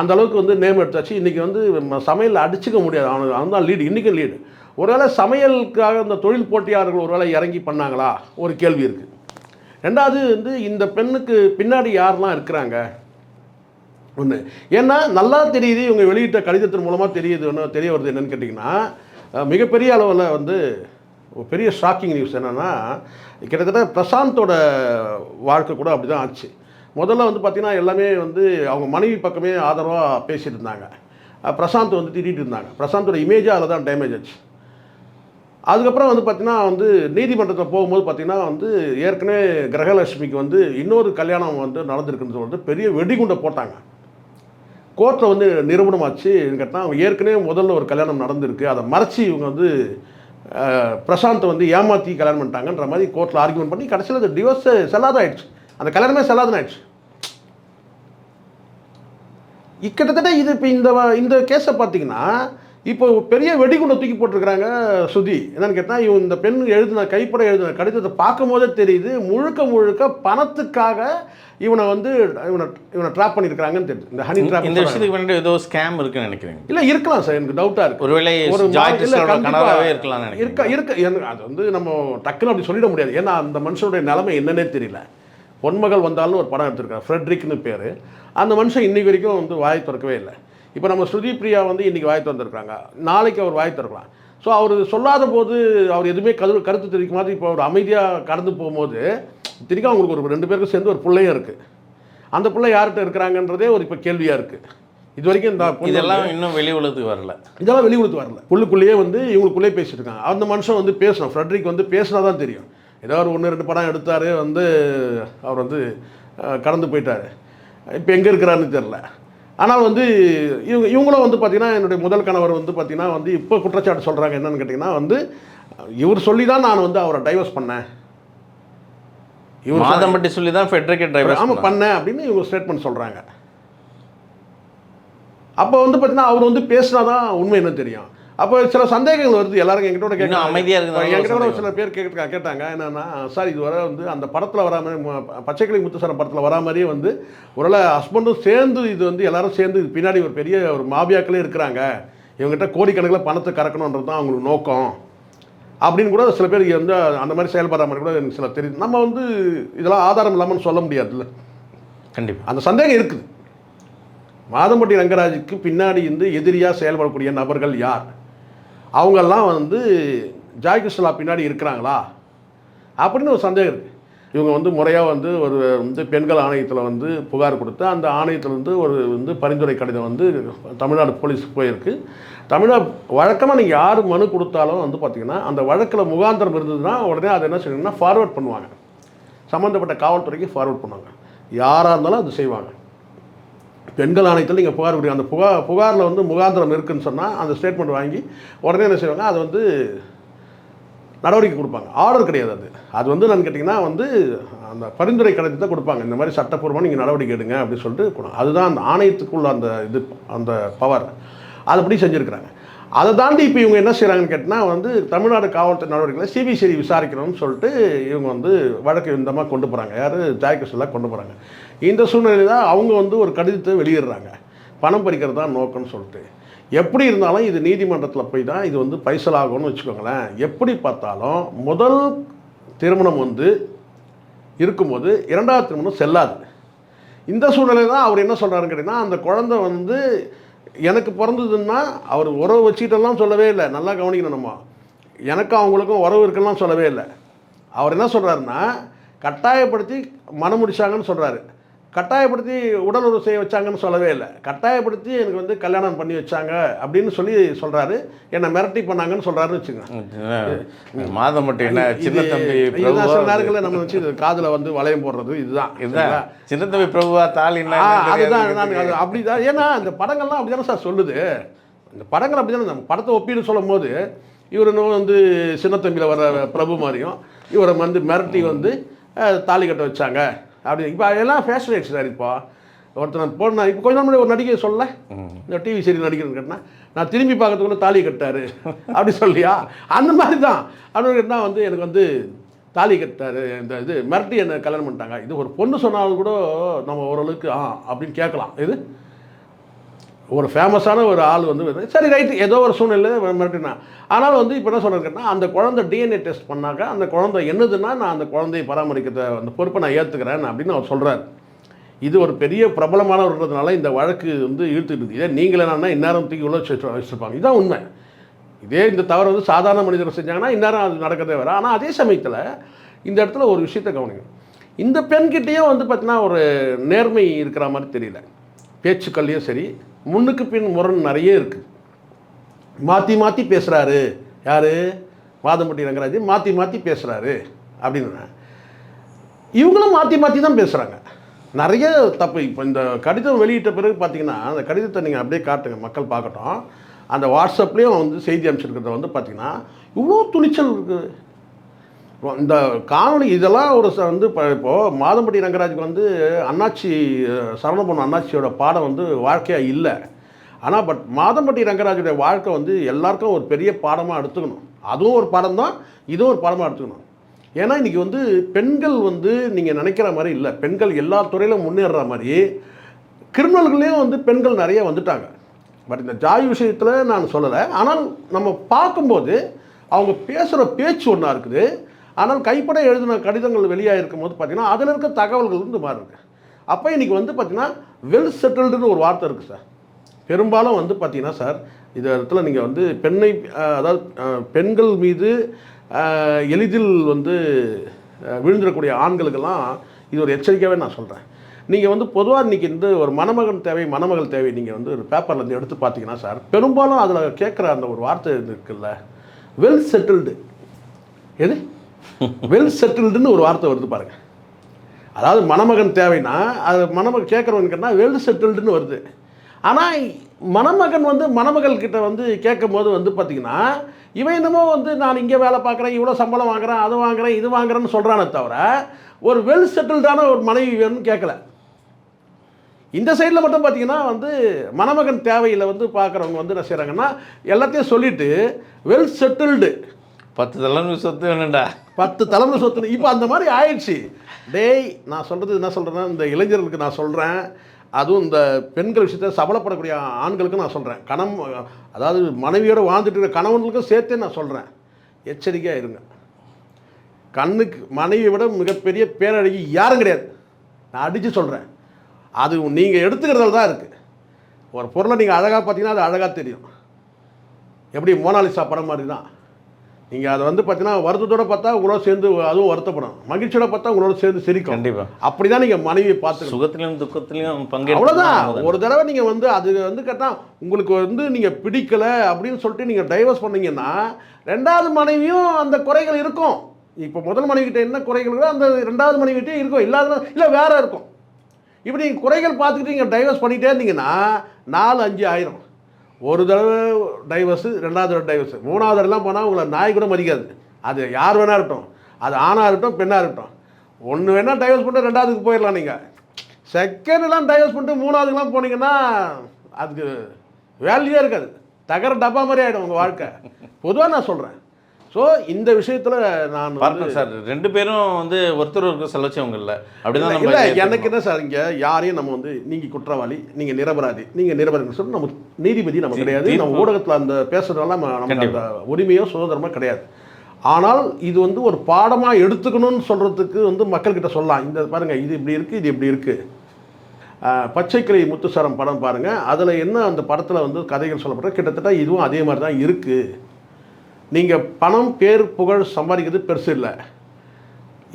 அந்த அளவுக்கு வந்து நேம் எடுத்தாச்சு. இன்றைக்கி வந்து சமையல் சமையலில் அடிச்சுக்க முடியாது. அவனுக்கு அவன் லீடு இன்றைக்கும் லீடு ஒருவேளை சமையலுக்காக இந்த தொழில் போட்டியாளர்கள் ஒருவேளை இறங்கி பண்ணாங்களா? ஒரு கேள்வி இருக்குது ரெண்டாவது வந்து இந்த பெண்ணுக்கு பின்னாடி யாரெல்லாம் இருக்கிறாங்க? ஒன்று ஏன்னா நல்லா தெரியுது இவங்க வெளியிட்ட கடிதத்தின் மூலமாக தெரியுது ஒன்று தெரிய வருது என்னென்னு கேட்டிங்கன்னா மிகப்பெரிய அளவில் வந்து ஒரு பெரிய ஷாக்கிங் நியூஸ் என்னென்னா கிட்டத்தட்ட பிரசாந்தோட வாழ்க்கை கூட அப்படி தான் ஆச்சு. முதல்ல வந்து பார்த்திங்கன்னா எல்லாமே வந்து அவங்க மனைவி பக்கமே ஆதரவாக பேசிட்டு இருந்தாங்க. பிரசாந்த் வந்து திட்டிகிட்டு இருந்தாங்க. பிரசாந்தோட இமேஜாக அதில் தான் டேமேஜ் ஆச்சு. அதுக்கப்புறம் வந்து பார்த்தீங்கன்னா வந்து நீதிமன்றத்தில் போகும்போது பார்த்தீங்கன்னா வந்து ஏற்கனவே கிரகலட்சுமிக்கு வந்து இன்னொரு கல்யாணம் வந்து நடந்திருக்குன்னு சொல்லிட்டு பெரிய வெடிகுண்டை போட்டாங்க. கோர்ட்டில் வந்து நிரூபணமாச்சு. கேட்டால் அவங்க ஏற்கனவே முதல்ல ஒரு கல்யாணம் நடந்திருக்கு. அதை மறைச்சி இவங்க வந்து பிரசாந்தை வந்து ஏமாற்றி கல்யாணம் பண்ணிட்டாங்கன்ற மாதிரி கோர்ட்டில் ஆர்கியூமெண்ட் பண்ணி கடைசியில் அது டிவோர்ஸ் செல்லாதான் ஆயிடுச்சு அந்த கல்யாணமே செல்லாதான் ஆயிடுச்சு கிட்டத்தட்ட இது இப்போ இந்த இந்த கேஸை பார்த்தீங்கன்னா இப்போ பெரிய வெடிகுண்டை தூக்கி போட்டிருக்கிறாங்க சுதி. என்னன்னு கேட்டால் இவன் இந்த பெண் எழுதின கைப்பட எழுதின கடிதத்தை பார்க்கும் போதே தெரியுது முழுக்க முழுக்க பணத்துக்காக இவனை வந்து இவனை இவனை ட்ராப் பண்ணியிருக்கிறாங்கன்னு தெரியுது. இந்த ஹனி ட்ராப் இந்த விஷயத்துக்கு பின்னாடி ஏதோ ஸ்கேம் இருக்குன்னு நினைக்கிறேன். இல்லை இருக்கலாம் சார் எனக்கு டவுட்டாக இருக்கு. ஒருவேளை ஒரு ஜாய் மா- இல்ல, கிருஷ்ணனோட கண்டிப்பா கனவாவே இருக்கலாம்னு நினைக்கிறேன். இருக்க இருக்க அது வந்து நம்ம டக்குன்னு அப்படி சொல்லிட முடியாது. ஏன்னா அந்த மனுஷனுடைய நிலைமை என்னன்னே தெரியல. பொன்மகள் வந்தாலும் ஒரு படம் எடுத்திருக்காரு ஃப்ரெட்ரிக்னு பேர். அந்த மனுஷன் இன்னைக்கு வரைக்கும் வந்து வாய் திறக்கவே இல்லை. இப்போ நம்ம ஸ்ருதி பிரியா வந்து இன்னைக்கு வாய் திறந்திருக்காங்க நாளைக்கு அவர் வாய் திறக்கலாம். ஸோ அவர் சொல்லாத போது அவர் எதுவுமே கரு கருத்து தெரிவிக்க மாதிரி இப்போ அவர் அமைதியாக கடந்து போகும்போது திருக்க அவங்களுக்கு ஒரு ரெண்டு பேருக்கும் சேர்ந்து ஒரு பிள்ளையும் இருக்குது அந்த பிள்ளை யார்கிட்ட இருக்கிறாங்கன்றதே ஒரு இப்போ கேள்வியாக இருக்குது இது வரைக்கும் இந்த இதெல்லாம் இன்னும் வெளி உலகத்துக்கு வரல. இதெல்லாம் வெளி கொடுத்து வரல. உள்ளுக்குள்ளேயே வந்து இவங்களுக்குள்ளேயே பேசிட்டு இருக்காங்க. அந்த மனுஷன் வந்து பேசணும். ஃப்ரெட்ரிக் வந்து பேசினா தான் தெரியும். ஏதோ ஒரு ஒன்று ரெண்டு படம் எடுத்தார் வந்து அவர் வந்து கடந்து போயிட்டார். இப்போ எங்கே இருக்கிறாருன்னு தெரில ஆனால் வந்து இவங்க இவங்களும் வந்து பார்த்தீங்கன்னா என்னுடைய முதல் கணவர் வந்து பார்த்தீங்கன்னா வந்து இப்போ குற்றச்சாட்டு சொல்கிறாங்க என்னன்னு கேட்டிங்கன்னா வந்து இவர் சொல்லி தான் நான் வந்து அவரை டைவர்ஸ் பண்ணேன். இவர் மாதம்பட்டி சொல்லி தான் ஃபெட்ரிகேட் டிரைவர் ஆமாம் பண்ணேன் அப்படின்னு இவங்க ஸ்டேட்மெண்ட் சொல்கிறாங்க அப்போ வந்து பார்த்தீங்கன்னா அவர் வந்து பேசினா தான் உண்மை என்ன தெரியும்? அப்போ சில சந்தேகங்கள் வருது. எல்லாரும் என்கிட்ட கூட இன்னும் அமைதியா இருக்குதுனால என்கிட்ட கூட. சில பேர் கேட்க கேட்டாங்க. என்னன்னா சார் இது வர வந்து அந்த படத்தில் வரா மாதிரி பச்சைக்கிளி முத்துசாரம் படத்தில் வரா மாதிரியே வந்து ஒருவேளை ஹஸ்பண்டும் சேர்ந்து இது வந்து எல்லாரும் சேர்ந்து இது பின்னாடி ஒரு பெரிய ஒரு மாபியாக்களே இருக்கிறாங்க. இவங்ககிட்ட கோடிக்கணக்கில் பணத்தை கறக்கணுன்றது தான் அவங்களுக்கு நோக்கம். அப்படின்னு கூட சில பேர் வந்து அந்த மாதிரி செயல்படுற மாதிரி கூட எனக்கு சில தெரியுது. நம்ம வந்து இதெல்லாம் ஆதாரம் இல்லாமல் சொல்ல முடியாதுல்ல. கண்டிப்பா. அந்த சந்தேகம் இருக்குது. மாதம்பட்டி ரங்கராஜுக்கு பின்னாடி இருந்து எதிரியாக செயல்படக்கூடிய நபர்கள் யார்? அவங்கெல்லாம் வந்து ஜாய் கிருஷ்ணலா பின்னாடி இருக்கிறாங்களா? அப்படின்னு ஒரு சந்தேகம் இருக்குது இவங்க வந்து முறையாக வந்து ஒரு வந்து பெண்கள் ஆணையத்தில் வந்து புகார் கொடுத்து அந்த ஆணையத்தில் வந்து ஒரு வந்து பரிந்துரை கடிதம் வந்து தமிழ்நாடு போலீஸுக்கு போயிருக்கு. தமிழ்நாடு வழக்கமாக நீங்கள் யார் மனு கொடுத்தாலும் வந்து பார்த்தீங்கன்னா அந்த வழக்கில் முகாந்திரம் இருந்ததுன்னா உடனே அதை என்ன செய்யணும்னா ஃபார்வர்ட் பண்ணுவாங்க. சம்மந்தப்பட்ட காவல்துறைக்கு ஃபார்வர்ட் பண்ணுவாங்க. யாராக இருந்தாலும் அது செய்வாங்க. பெண்கள் ஆணையத்தில் நீங்கள் புகார் கொடுங்க அந்த புகார் புகாரில் வந்து முகாந்திரம் இருக்குன்னு சொன்னால் அந்த ஸ்டேட்மெண்ட் வாங்கி உடனே என்ன செய்வாங்க? அதை வந்து நடவடிக்கை கொடுப்பாங்க. ஆர்டர் கிடையாது அது. அது வந்து என்னன்னு கேட்டிங்கன்னா வந்து அந்த பரிந்துரை கடிதத்தை கொடுப்பாங்க. இந்த மாதிரி சட்டப்பூர்வமாக நீங்கள் நடவடிக்கை எடுங்க அப்படின்னு சொல்லிட்டு அதுதான் அந்த ஆணையத்துக்குள்ள அந்த இது அந்த பவர் அதுபடி செஞ்சுருக்கிறாங்க. அதை தாண்டி இப்போ இவங்க என்ன செய்கிறாங்கன்னு கேட்டால் வந்து தமிழ்நாடு காவல்துறை நடவடிக்கைகளை சிபிசிஐடி விசாரிக்கணும்னு சொல்லிட்டு இவங்க வந்து வழக்கு விந்தமாக கொண்டு போகிறாங்க யார்? ஜாய்கிருஷ்ணலாம் கொண்டு போகிறாங்க இந்த சூழ்நிலையில் தான் அவங்க வந்து ஒரு கடிதத்தை வெளியிடுறாங்க. பணம் பறிக்கிறது தான் நோக்கம்னு சொல்லிட்டு. எப்படி இருந்தாலும் இது நீதிமன்றத்தில் போய் தான் இது வந்து பைசலாகும்னு வச்சுக்கோங்களேன். எப்படி பார்த்தாலும் முதல் திருமணம் வந்து இருக்கும்போது இரண்டாவது திருமணம் செல்லாது. இந்த சூழ்நிலையில் தான் அவர் என்ன சொல்கிறாருன்னு கேட்டிங்கன்னா அந்த குழந்தை வந்து எனக்கு பிறந்ததுன்னா அவர் உறவு வச்சுக்கிட்டெல்லாம் சொல்லவே இல்லை. நல்லா கவனிக்கணும் நம்ம. எனக்கும் அவங்களுக்கும் உறவு இருக்குலாம் சொல்லவே இல்லை. அவர் என்ன சொல்கிறாருன்னா கட்டாயப்படுத்தி மனம் முடிச்சாங்கன்னு சொல்கிறாரு கட்டாயப்படுத்தி உடல் உறவு செய்ய வச்சாங்கன்னு சொல்லவே இல்லை. கட்டாயப்படுத்தி எனக்கு வந்து கல்யாணம் பண்ணி வச்சாங்க அப்படின்னு சொல்லி சொல்கிறாரு என்னை மிரட்டி பண்ணாங்கன்னு சொல்கிறாருன்னு வச்சுக்கோங்க. மாதம்பட்டி என்ன? சின்ன தம்பி சில நேரங்களில் நம்ம வச்சு காதுல வந்து வளையம் போடுறது இதுதான். இதுதான் சின்ன தம்பி பிரபுவா தாலி என்ன? ஆ, என்னன்னு அதுதான். நான் அப்படிதான். ஏன்னா இந்த படங்கள்லாம் அப்படிதானே சார் சொல்லுது. இந்த படங்கள் அப்படிதானே நம்ம படத்தை ஒப்பீடு சொல்லும் போது இவர் வந்து சின்னத்தம்பியில் வர பிரபு மாதிரியும் இவரை வந்து மிரட்டி வந்து தாலி கட்ட வச்சாங்க. அப்படி இப்போ எல்லாம் ஃபேஷன் ஆயிடுச்சு சார் இப்போ ஒருத்தன் போன இப்போ கொஞ்ச நாள் முன்னாடி ஒரு நடிகை சொல்ல இந்த டிவி சீரியல் நடிகர்னு கேட்டால் நான் திரும்பி பார்க்கறதுக்குள்ள தாலி கட்டாரு அப்படி சொல்லியா? அந்த மாதிரி தான் அப்படின்னு கேட்டால் வந்து எனக்கு வந்து தாலி கட்டாரு இந்த இது மிரட்டி என்னை கல்யாணம் பண்ணிட்டாங்க. இது ஒரு பொண்ணு சொன்னாலும் கூட நம்ம ஓரளவுக்கு ஆ அப்படின்னு கேட்கலாம். இது ஒரு ஃபேமஸான ஒரு ஆள் வந்து சரி ரைட்டு ஏதோ ஒரு சூழ்நிலை மிரட்டினா. ஆனால் வந்து இப்போ என்ன சொல்கிறேன்னா அந்த குழந்தை டிஎன்ஏ டெஸ்ட் பண்ணாக்க அந்த குழந்தை என்னதுன்னா நான் அந்த குழந்தையை பராமரிக்கிறத அந்த பொறுப்பை நான் ஏற்றுக்கிறேன் அப்படின்னு அவர் சொல்கிறார் இது ஒரு பெரிய பிரபலமானவர்ன்றதுனால இந்த வழக்கு வந்து இழுத்துக்கிட்டு இதே நீங்களே நான் இந்நேரம் தூக்கி உள்ள வச்சுருப்பாங்க. இதுதான் உண்மை. இதே இந்த தவறு வந்து சாதாரண மனிதர் செஞ்சாங்கன்னா இந்நேரம் அது நடக்கிறதே வேறு. ஆனால் அதே சமயத்தில் இந்த இடத்துல ஒரு விஷயத்தை கவனிக்கணும் இந்த பெண்கிட்டேயும் வந்து பார்த்தீங்கன்னா ஒரு நேர்மை இருக்கிற மாதிரி தெரியல. பேச்சுக்கள்லையும் சரி முன்னுக்கு பின் முரண் நிறைய இருக்குது மாற்றி மாற்றி பேசுகிறாரு யார்? வாதம்பட்டி ரங்கராஜ் மாற்றி மாற்றி பேசுகிறாரு அப்படின்னு இவங்களும் மாற்றி மாற்றி தான் பேசுகிறாங்க நிறைய தப்பு. இப்போ இந்த கடிதம் வெளியிட்ட பிறகு பார்த்தீங்கன்னா அந்த கடிதத்தை நீங்கள் அப்படியே காட்டுங்க. மக்கள் பார்க்கட்டும். அந்த வாட்ஸ்அப்லேயும் வந்து செய்தி அமைச்சிருக்கிறத வந்து பார்த்திங்கன்னா இவ்வளோ துணிச்சல் இருக்குது இந்த காணொலி இதெல்லாம் ஒரு வந்து இப்போ இப்போது மாதம்பட்டி ரங்கராஜுக்கு வந்து அண்ணாச்சி அஹ், அண்ணாச்சியோட பாடம் வந்து வாழ்க்கையாக இல்லை. ஆனால் பட் மாதம்பட்டி ரங்கராஜுடைய வாழ்க்கை வந்து எல்லாருக்கும் ஒரு பெரிய பாடமாக எடுத்துக்கணும். அதுவும் ஒரு பாடம் தான் இதுவும் ஒரு பாடமாக எடுத்துக்கணும். ஏன்னா இன்றைக்கி வந்து பெண்கள் வந்து நீங்கள் நினைக்கிற மாதிரி இல்லை. பெண்கள் எல்லா துறையிலும் முன்னேறுற மாதிரி கிரிமினல்களையும் வந்து பெண்கள் நிறைய வந்துட்டாங்க. பட் இந்த ஜாய் விஷயத்தில் நான் சொல்லலை. ஆனால் நம்ம பார்க்கும்போது அவங்க பேசுகிற பேச்சு ஒன்றா இருக்குது. ஆனால் கைப்பட எழுதின கடிதங்கள் வெளியாக இருக்கும் போது பார்த்தீங்கன்னா அதில் இருக்க தகவல்கள் வந்து மாறி இருக்கு அப்போ இன்றைக்கி வந்து பார்த்தீங்கன்னா வெல் செட்டில்டுன்னு ஒரு வார்த்தை இருக்குது சார். பெரும்பாலும் வந்து பார்த்தீங்கன்னா சார் இது இடத்துல நீங்கள் வந்து பெண்ணை அதாவது பெண்கள் மீது எளிதில் வந்து விழுந்துடக்கூடிய ஆண்களுக்கெல்லாம் இது ஒரு எச்சரிக்கையாகவே நான் சொல்கிறேன் நீங்கள் வந்து பொதுவாக இன்றைக்கி வந்து ஒரு மணமகன் தேவை மணமகள் தேவை நீங்கள் வந்து ஒரு பேப்பர்லேருந்து எடுத்து பார்த்தீங்கன்னா சார் பெரும்பாலும் அதில் கேட்குற அந்த ஒரு வார்த்தை இருக்குல்ல வெல் செட்டில்டு எது? வெல் செட்டில்டுன்னு ஒரு வார்த்தை வருது பாருங்க. அதாவது மணமகன் தேவைன்னா அது மணமகன் கேட்குறவனுக்குன்னா வெல் செட்டில்டுன்னு வருது. ஆனால் மணமகன் வந்து மணமகள் கிட்ட வந்து கேட்கும் போது வந்து பார்த்திங்கன்னா இவன் என்னமோ வந்து நான் இங்கே வேலை பார்க்குறேன் இவ்வளோ சம்பளம் வாங்குறேன் அது வாங்குறேன் இது வாங்குறேன்னு சொல்கிறானே தவிர ஒரு வெல் செட்டில்டான ஒரு மனைவி வேணும்னு கேட்கல. இந்த சைடில் மட்டும் பார்த்தீங்கன்னா வந்து மணமகன் தேவையில் வந்து பார்க்குறவங்க வந்து என்ன செய்கிறாங்கன்னா எல்லாத்தையும் சொல்லிவிட்டு வெல் செட்டில்டு பத்து தலைமை சொத்து வேணும்டா. பத்து தலைமுறை சொத்து இப்போ அந்த மாதிரி ஆயிடுச்சு. டேய் நான் சொல்கிறது என்ன சொல்கிறேன்னா இந்த இளைஞர்களுக்கு நான் சொல்கிறேன் அதுவும் இந்த பெண்கள் விஷயத்தை சபலப்படக்கூடிய ஆண்களுக்கு நான் சொல்கிறேன் கணம் அதாவது மனைவியோட வாழ்ந்துட்டு இருக்கிற கணவன்களுக்கும் சேர்த்தே நான் சொல்கிறேன் எச்சரிக்கையாக இருங்க. கண்ணுக்கு மனைவியை விட மிகப்பெரிய பேரழகி யாரும் கிடையாது. நான் அடித்து சொல்கிறேன் அது நீங்கள் எடுத்துக்கிறதால தான் இருக்குது ஒரு பொருளை நீங்கள் அழகாக பார்த்தீங்கன்னா அது அழகாக தெரியும். எப்படி மோனாலிசா படம் மாதிரி தான். நீங்கள் அதை வந்து பார்த்தீங்கன்னா வருத்தத்தோட பார்த்தா உங்களோட சேர்ந்து அதுவும் வருத்தப்படும் மகிழ்ச்சியோட பார்த்தா உங்களோட சேர்ந்து சிரிக்கும். கண்டிப்பா. அப்படி தான் நீங்கள் மனைவியை பார்த்துக்கணும். சுகத்திலையும் துக்கத்திலையும் பங்கேற்று அவ்வளோதான் ஒரு தடவை நீங்கள் வந்து அது வந்து கேட்டால் உங்களுக்கு வந்து நீங்கள் பிடிக்கல அப்படின்னு சொல்லிட்டு நீங்கள் டைவர்ஸ் பண்ணீங்கன்னா ரெண்டாவது மனைவியும் அந்த குறைகள் இருக்கும். இப்போ முதல் மனைவிக்கிட்ட என்ன குறைகள் இருக்கோ அந்த ரெண்டாவது மனைவிகிட்டே இருக்கும். இல்லாத இல்லை வேற இருக்கும். இப்படி நீங்கள் குறைகள் பார்த்துக்கிட்டு நீங்கள் டைவர்ஸ் பண்ணிகிட்டே இருந்தீங்கன்னா நாலு அஞ்சு ஆயிரம். ஒரு தடவை டைவர்ஸு ரெண்டாவது தடவை டைவர்ஸு மூணாவது தடவைலாம் போனால் உங்களை நாய் கூட மதிக்காது. அது யார் வேணா இருக்கட்டும். அது ஆணாக இருக்கட்டும் பெண்ணாக இருக்கட்டும். ஒன்று வேணால் டைவர்ஸ் பண்ணிட்டு ரெண்டாவதுக்கு போயிடலாம் நீங்கள் செகண்ட்லாம் டைவர்ஸ் பண்ணிட்டு மூணாவதுக்குலாம் போனீங்கன்னா அதுக்கு வேல்யூவே இருக்காது. தகர டப்பா மாதிரி ஆகிடும் உங்கள் வாழ்க்கை. பொதுவாக நான் சொல்கிறேன் ஸோ இந்த விஷயத்தில் நான் பார்த்தேன் சார். ரெண்டு பேரும் வந்து ஒருத்தர் ஒருத்தர் செலச்சவங்க இல்லை அப்படிதான் இல்லை. எனக்கு என்ன சார் இங்கே யாரையும் நம்ம வந்து நீங்கள் குற்றவாளி நீங்கள் நிரபராதி நீங்கள் நிரபராதின்னு சொல்லி நம்ம நீதிபதி நம்ம கிடையாது. நம்ம. ஊடகத்தில் அந்த பேசுறதெல்லாம் நம்ம நமக்கு அந்த. உரிமையோ சுதந்திரமோ கிடையாது. ஆனால் இது வந்து ஒரு பாடமாக எடுத்துக்கணும்னு சொல்கிறதுக்கு வந்து மக்கள்கிட்ட சொல்லலாம். இந்த பாருங்க இது இப்படி இருக்குது இது இப்படி இருக்குது பச்சைக்கிளை முத்துசரம் படம் பாருங்கள் அதில் என்ன அந்த படத்தில் வந்து கதைகள் சொல்லப்படுற கிட்டத்தட்ட இதுவும் அதே மாதிரி தான் இருக்குது நீங்கள் பணம் பேர் புகழ் சம்பாதிக்கிறது பெருசு இல்லை.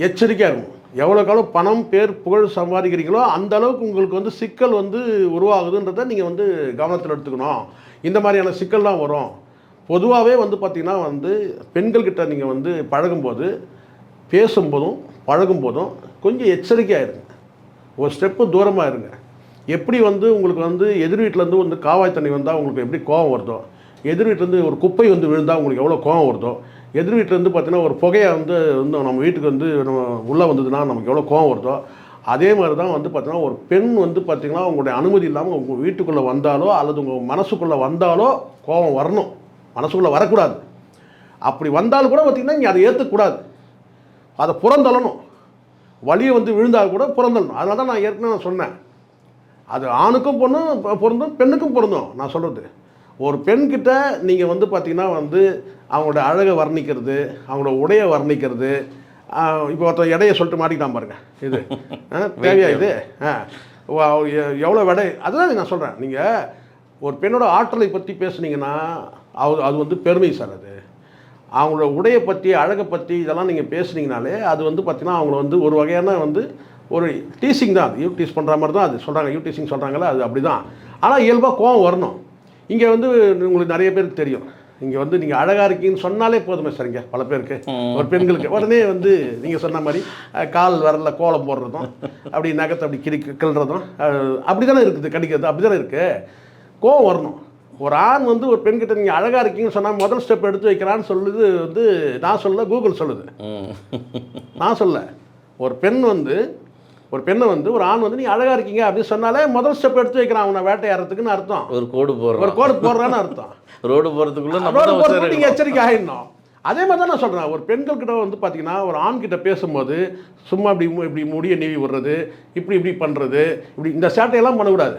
எச்சரிக்கையாக இருக்கும் எவ்வளோக்கு பணம் பேர் புகழ் சம்பாதிக்கிறீங்களோ அந்த அளவுக்கு உங்களுக்கு வந்து சிக்கல் வந்து உருவாகுதுன்றதை நீங்கள் வந்து கவனத்தில் எடுத்துக்கணும். இந்த மாதிரியான சிக்கல்லாம் வரும். பொதுவாகவே வந்து பார்த்திங்கன்னா வந்து பெண்கள்கிட்ட நீங்கள் வந்து பழகும்போது பேசும்போதும் பழகும்போதும் கொஞ்சம் எச்சரிக்கையாக இருங்க. ஒரு ஸ்டெப்பு தூரமாக இருங்க. எப்படி வந்து உங்களுக்கு வந்து எதிர் வீட்டிலேருந்து வந்து காவாய் தண்ணி வந்தால் உங்களுக்கு எப்படி கோவம் வருதோ எதிர் வீட்டிலேருந்து ஒரு குப்பை வந்து விழுந்தால் உங்களுக்கு எவ்வளோ கோவம் வருதோ? எதிர் வீட்டிலேருந்து பார்த்தீங்கன்னா ஒரு புகையை வந்து வந்து நம்ம வீட்டுக்கு வந்து நம்ம உள்ளே வந்ததுன்னா நமக்கு எவ்வளோ கோவம் வருதோ? அதே மாதிரி தான் வந்து பார்த்தீங்கன்னா ஒரு பெண் வந்து பார்த்தீங்கன்னா உங்களுடைய அனுமதி இல்லாமல் உங்கள் வீட்டுக்குள்ளே வந்தாலோ அல்லது உங்கள் மனசுக்குள்ளே வந்தாலோ கோவம் வரணும். மனசுக்குள்ளே வரக்கூடாது. அப்படி வந்தாலும் கூட பார்த்திங்கன்னா நீங்கள் அதை ஏற்றுக்கூடாது அதை புறந்தள்ளணும். வழியை வந்து விழுந்தால் கூட புறந்தள்ளணும். அதனால தான் நான் ஏற்கனவே நான் சொன்னேன். அது ஆணுக்கும் பொண்ணும் பொருந்தும் பெண்ணுக்கும் பொருந்தும் நான் சொல்கிறது ஒரு பெண்கிட்ட நீங்கள் வந்து பார்த்தீங்கன்னா வந்து அவங்களோட அழகை வர்ணிக்கிறது அவங்களோட உடையை வர்ணிக்கிறது இப்போ ஒருத்தர் எடையை சொல்லிட்டு மாட்டிக்கிட்டான் பாருங்க. இது. தேவையா இது? எவ்வளோ விடை? அதுதான் நான் சொல்கிறேன் நீங்கள் ஒரு பெண்ணோட ஆற்றலை பற்றி பேசுனீங்கன்னா அது அது வந்து பெருமை சார் அது. அவங்களோட உடையை பற்றி அழகை பற்றி இதெல்லாம் நீங்கள் பேசுனீங்கனாலே அது வந்து பார்த்தீங்கன்னா அவங்கள வந்து ஒரு வகையான வந்து ஒரு டீசிங் தான் அது. யூ டீஸ் பண்ணுற மாதிரி தான் அது. சொல்கிறாங்க யூ டீசிங் சொல்கிறாங்களே அது அப்படி தான் ஆனால் இயல்பாக கோவம் வரணும். இங்கே வந்து உங்களுக்கு நிறைய பேருக்கு தெரியும். இங்கே வந்து நீங்கள் அழகாக இருக்கீங்கன்னு சொன்னாலே போதுமே சார் இங்கே பல பேருக்கு. ஒரு பெண்களுக்கு. உடனே வந்து நீங்கள் சொன்ன மாதிரி கால் வரல கோலம் போடுறதும் அப்படி நகத்தை அப்படி கிரி கிள்றதும் அப்படி தானே இருக்குது கடிக்கிறது அப்படி தானே இருக்குது கோவம் வரணும். ஒரு ஆண் வந்து ஒரு பெண்கிட்ட நீங்கள் அழகாக இருக்கீங்கன்னு சொன்னால் முதல் ஸ்டெப் எடுத்து வைக்கிறான்னு சொல்லுது வந்து நான் சொல்ல கூகுள் சொல்லுது. நான் சொல்ல ஒரு பெண் வந்து ஒரு பெண்ணை வந்து ஒரு ஆண் வந்து நீ அழகாக இருக்கீங்க அப்படின்னு சொன்னாலே முதல் ஸ்டெப் எடுத்து வைக்கிறான் அவனை வேட்டையாடுறதுக்குன்னு அர்த்தம். ஒரு கோடு ஒரு போடுறோம் கோடு போடுறான்னு அர்த்தம். ரோடு போகிறதுக்குள்ளே ரோடு உஷார் நீங்கள் எச்சரிக்கை ஆகிடணும் அதே மாதிரி தான் நான் சொல்கிறேன் ஒரு பெண்கள் கிட்ட வந்து பார்த்தீங்கன்னா ஒரு ஆண் கிட்ட பேசும்போது சும்மா இப்படி இப்படி முடிய நீவி விடுறது இப்படி இப்படி பண்ணுறது இப்படி இந்த சேட்டையெல்லாம் பண்ணக்கூடாது.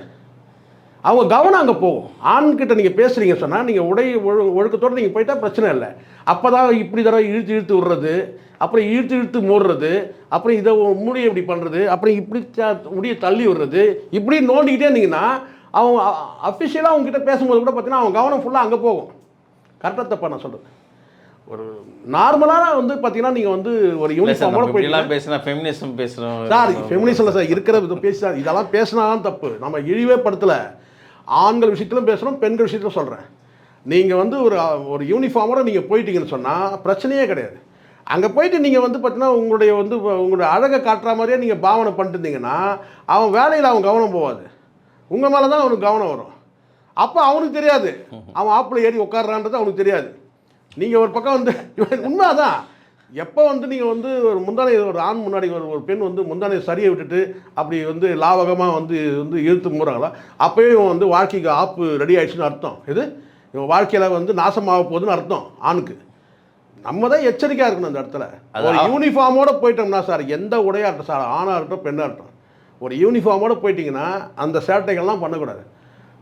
அவங்க கவனம் அங்கே போகும். ஆண்கிட்ட நீங்கள் பேசுகிறீங்க சொன்னால் நீங்கள் உடை ஒழு ஒழுக்கத்தோடு நீங்கள் போயிட்டா பிரச்சனை இல்லை. அப்போ தான் இப்படி தடவை இழுத்து இழுத்து விடுறது அப்புறம் இழுத்து இழுத்து மூடுறது அப்புறம் இதை முடிய இப்படி பண்ணுறது அப்புறம் இப்படி முடிய தள்ளி விடுறது இப்படி நோண்டிக்கிட்டே இருந்தீங்கன்னா அவங்க அஃபிஷியலாக அவங்ககிட்ட பேசும்போது கூட பார்த்தீங்கன்னா அவங்க கவனம் ஃபுல்லாக அங்கே போகும். கரெக்டாக தப்பா நான் சொல்கிறது ஒரு நார்மலான வந்து பார்த்தீங்கன்னா நீங்கள் வந்து ஒரு யூனிஃபார்மோட இப்படிலாம் பேசினா ஃபெமினிசம் பேசுகிறோம் சார் ஃபெமினிஸ்டில் சார் இருக்கிற பேசி இதெல்லாம் பேசினாலும் தப்பு. நம்ம இழிவே படுத்தலை. ஆண்கள் விஷயத்திலும் பேசுகிறோம் பெண்கள் விஷயத்திலும் சொல்கிறேன் நீங்கள் வந்து ஒரு ஒரு யூனிஃபார்மோட நீங்கள் போயிட்டீங்கன்னு சொன்னால் பிரச்சனையே கிடையாது. அங்கே போயிட்டு நீங்கள் வந்து பார்த்தீங்கன்னா உங்களுடைய வந்து உங்களுடைய அழகை காட்டுற மாதிரியே நீங்கள் பாவனை பண்ணிட்டுருந்தீங்கன்னா அவன் வேலையில் அவன் கவனம் போகாது உங்கள் மேலே தான் அவனுக்கு கவனம் வரும். அப்போ அவனுக்கு தெரியாது. அவன் ஆப்பில் ஏறி உட்காடுறான்றது அவனுக்கு தெரியாது. நீங்கள் ஒரு பக்கம் வந்து உண்மை தான் எப்போ வந்து நீங்கள் வந்து ஒரு முந்தானை ஒரு ஆண் முன்னாடி ஒரு ஒரு பெண் வந்து முந்தானை சரியை விட்டுட்டு அப்படி வந்து லாவகமாக வந்து வந்து இழுத்து மூறாங்களோ அப்போயே இவன் வந்து வாழ்க்கைக்கு ஆப்பு ரெடி ஆயிடுச்சுன்னு அர்த்தம். இது இவன் வாழ்க்கையில் வந்து நாசமாக போகுதுன்னு அர்த்தம் ஆணுக்கு. நம்ம தான் எச்சரிக்கையாக இருக்கணும் அந்த இடத்துல. ஒரு யூனிஃபார்மோட போயிட்டோம்னா சார் எந்த உடையா இருக்கட்டும் சார் ஆணாக இருக்கட்டும் பெண்ணாக இருக்கட்டும். ஒரு யூனிஃபார்மோட போயிட்டீங்கன்னா அந்த சேட்டைகள்லாம் பண்ணக்கூடாது.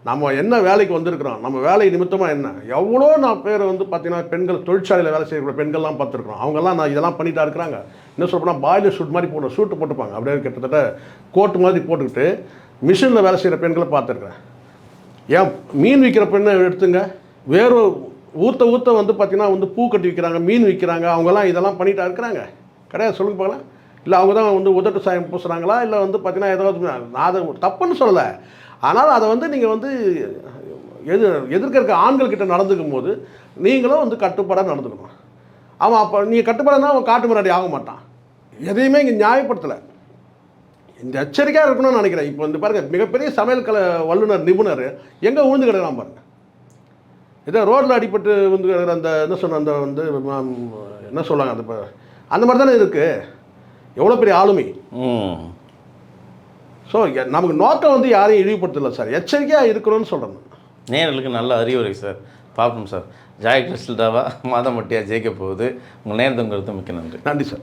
நம்ம என்ன வேலைக்கு வந்திருக்கிறோம்? நம்ம வேலை நிமித்தமாக என்ன? எவ்வளோ நான் பேர் வந்து பார்த்தீங்கன்னா பெண்கள் தொழிற்சாலையில் வேலை செய்யக்கூடிய பெண்கள்லாம் பார்த்துருக்குறோம். அவங்கெல்லாம் நான் இதெல்லாம் பண்ணிட்டா இருக்கிறாங்க. என்ன சொல்லப்போனால் பாய்லர் ஷூட் மாதிரி போட்டு ஷூட்டு போட்டுப்பாங்க. அப்படியே கிட்டத்தட்ட கோட் மாதிரி போட்டுக்கிட்டு மிஷினில் வேலை செய்கிற பெண்களை பார்த்துருக்குறேன். ஏன்? மீன் விற்கிற பெண்ணை எடுத்துங்க. வேறு ஊற்ற ஊற்ற வந்து பார்த்தீங்கன்னா வந்து பூ கட்டி விற்கிறாங்க மீன் விற்கிறாங்க அவங்கெல்லாம் இதெல்லாம் பண்ணிட்டா இருக்கிறாங்க. கிடையாது? சொல்லுங்க பார்க்கலாம். இல்லை அவங்க தான் வந்து உதட்டு சாயம் பூசுகிறாங்களா இல்லை வந்து பார்த்தீங்கன்னா ஏதாவது நான் அதை தப்புன்னு சொல்லலை. ஆனால் அதை வந்து நீங்கள் வந்து எது எதிர்க்க இருக்க ஆண்கள் கிட்ட நடந்துக்கும் போது நீங்களும் வந்து கட்டுப்பாடாக நடந்துக்கணும். அவன் அப்போ நீங்கள் கட்டுப்பாடுனா அவன் காட்டு முன்னாடி ஆக மாட்டான். எதையுமே இங்கே நியாயப்படுத்தலை. இந்த எச்சரிக்கையாக இருக்கணும்னு நினைக்கிறேன். இப்போ வந்து பாருங்க மிகப்பெரிய சமையல் கலை வல்லுநர் நிபுணர் எங்கே உழுந்து கிடக்கலாம் பாருங்கள் இதோ ரோட்டில் அடிபட்டு வந்து கிடக்குற அந்த என்ன சொன்ன அந்த வந்து என்ன சொல்லுவாங்க அந்த அந்த மாதிரி தானே இருக்குது எவ்வளோ பெரிய ஆளுமை. ஸோ நமக்கு நோக்கம் வந்து யாரையும் இழிவுபடுத்தல சார் எச்சரிக்கையாக இருக்கணும்னு சொல்கிறேன் நேர்களுக்கு நல்ல அறிவுரை சார் பார்ப்போம் சார் ஜாய் கிறிஸ்டல்டாவா மாதமட்டியா ஜெயிக்க போகுது. உங்கள் நேரத்துங்கிறது மிக்க நன்றி. நன்றி சார்